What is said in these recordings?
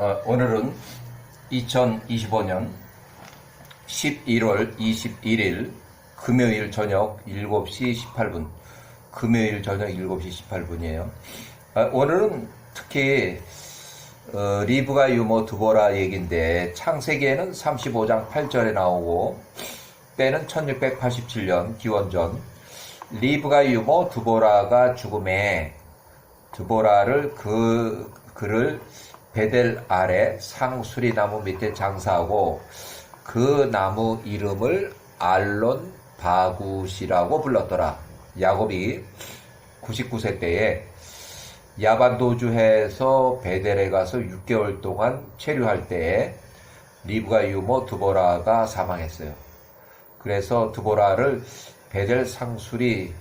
어, 오늘은 2025년 11월 21일 금요일 저녁 7시 18분. 금요일 저녁 7시 18분이에요. 오늘은 특히 어, 리브가 유모 두보라 얘기인데 창세기에는 35장 8절에 나오고 때는 1687년 기원전 리브가 유모 두보라가 죽음에 두보라를 그 그를 베델 아래 상수리 나무 밑에 장사하고 그 나무 이름을 알론 바굿이라고 불렀더라. 야곱이 99세 때에 야반도주해에서 베델에 가서 6개월 동안 체류할 때에 리브가 유모 두보라가 사망했어요. 그래서 두보라를 베델 상수리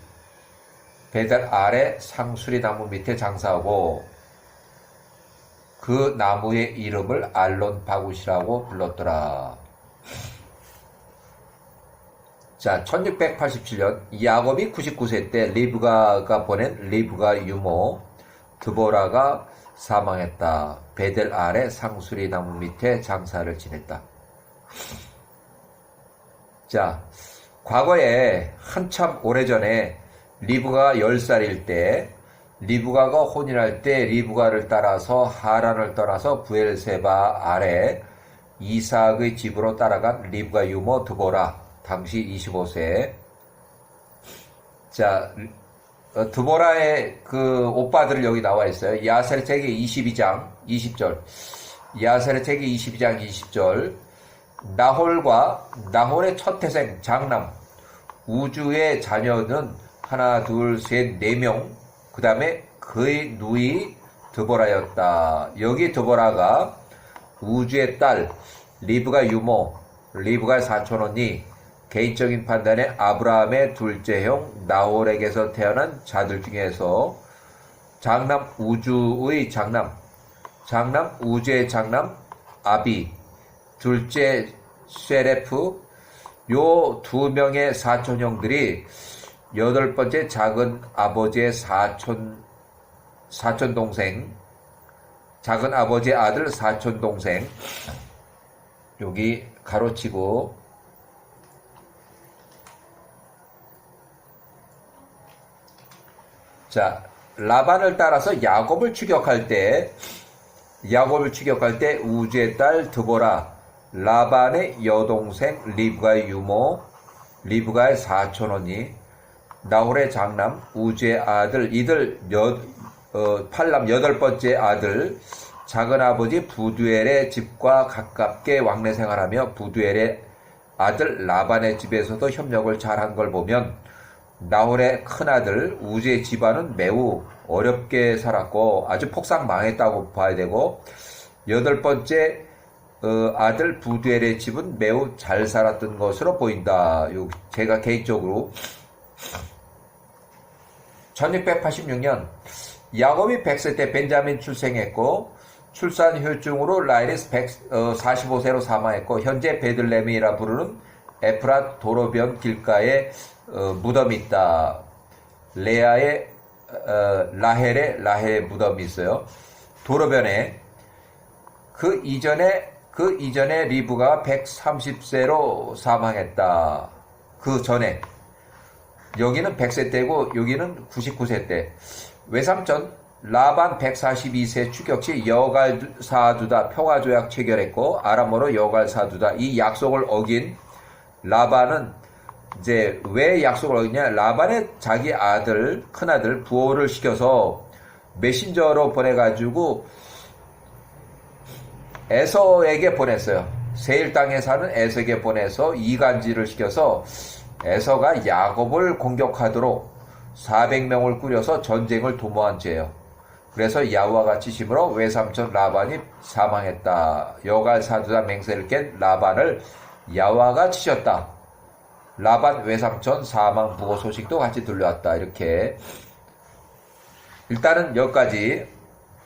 베델 아래 상수리 나무 밑에 장사하고 그 나무의 이름을 알론 바굿이라고 불렀더라. 자, 1687년 야곱이 99세 때 리브가가 보낸 리브가 유모 드보라가 사망했다. 베델 아래 상수리 나무 밑에 장사를 지냈다. 자, 과거에 한참 오래전에 리브가 10살일 때 리브가가 혼인할 때 리브가를 따라서 하란을 떠나서 부엘세바 아래 이삭의 집으로 따라간 리브가 유모 드보라. 당시 25세. 자 어, 드보라의 그 오빠들 여기 나와 있어요. 야셀의 책이 22장 20절. 야셀의 책이 22장 20절. 나홀과 나홀의 첫 태생 장남. 우주의 자녀는 하나 둘 셋 네 명 그 다음에 그의 누이 드보라였다. 여기 드보라가 우주의 딸 리브가 유모, 리브가 사촌 언니, 개인적인 판단에 아브라함의 둘째 형 나홀에게서 태어난 자들 중에서 장남 우주의 장남, 장남 우주의 장남 아비, 둘째 쉐레프, 요 두 명의 사촌 형들이 여덟 번째 작은 아버지의 사촌, 사촌 동생, 작은 아버지의 아들 사촌 동생, 여기 가로치고, 자, 라반을 따라서 야곱을 추격할 때, 야곱을 추격할 때 우주의 딸 드보라, 라반의 여동생 리브가의 유모, 리브가의 사촌 언니, 나홀의 장남 우주의 아들 이들 여, 어, 팔남 여덟 번째 아들 작은 아버지 부두엘의 집과 가깝게 왕래 생활하며 부두엘의 아들 라반의 집에서도 협력을 잘한 걸 보면 나홀의 큰 아들 우주의 집안은 매우 어렵게 살았고 아주 폭삭 망했다고 봐야 되고 여덟 번째 어, 아들 부두엘의 집은 매우 잘 살았던 것으로 보인다. 제가 개인적으로 1686년 야곱이 100세 때 벤자민 출생했고 출산 후유증으로 라이리스 45세로 어, 사망했고 현재 베들레헴이라 부르는 에프라 도로변 길가에 어, 무덤이 있다. 레아의 어, 라헬의 라헬의 무덤이 있어요. 도로변에 그 이전에 그 이전에 리브가 130세로 사망했다. 그 전에 여기는 100세 때고 여기는 99세 때. 외삼촌 라반 142세 추격 시 여갈 사두다 평화조약 체결했고 아람어로 여갈 사두다 이 약속을 어긴 라반은 이제 왜 약속을 어기냐 라반의 자기 아들 큰아들 부호를 시켜서 메신저로 보내가지고 에서에게 보냈어요. 세일 땅에 사는 에서에게 보내서 이간질을 시켜서 에서가 야곱을 공격하도록 400명을 꾸려서 전쟁을 도모한 죄예요. 그래서 야와 같이 심으로 외삼촌 라반이 사망했다. 여갈 사두다 맹세를 깬 라반을 야와가 치셨다. 라반 외삼촌 사망 부고 소식도 같이 들려왔다. 이렇게 일단은 여기까지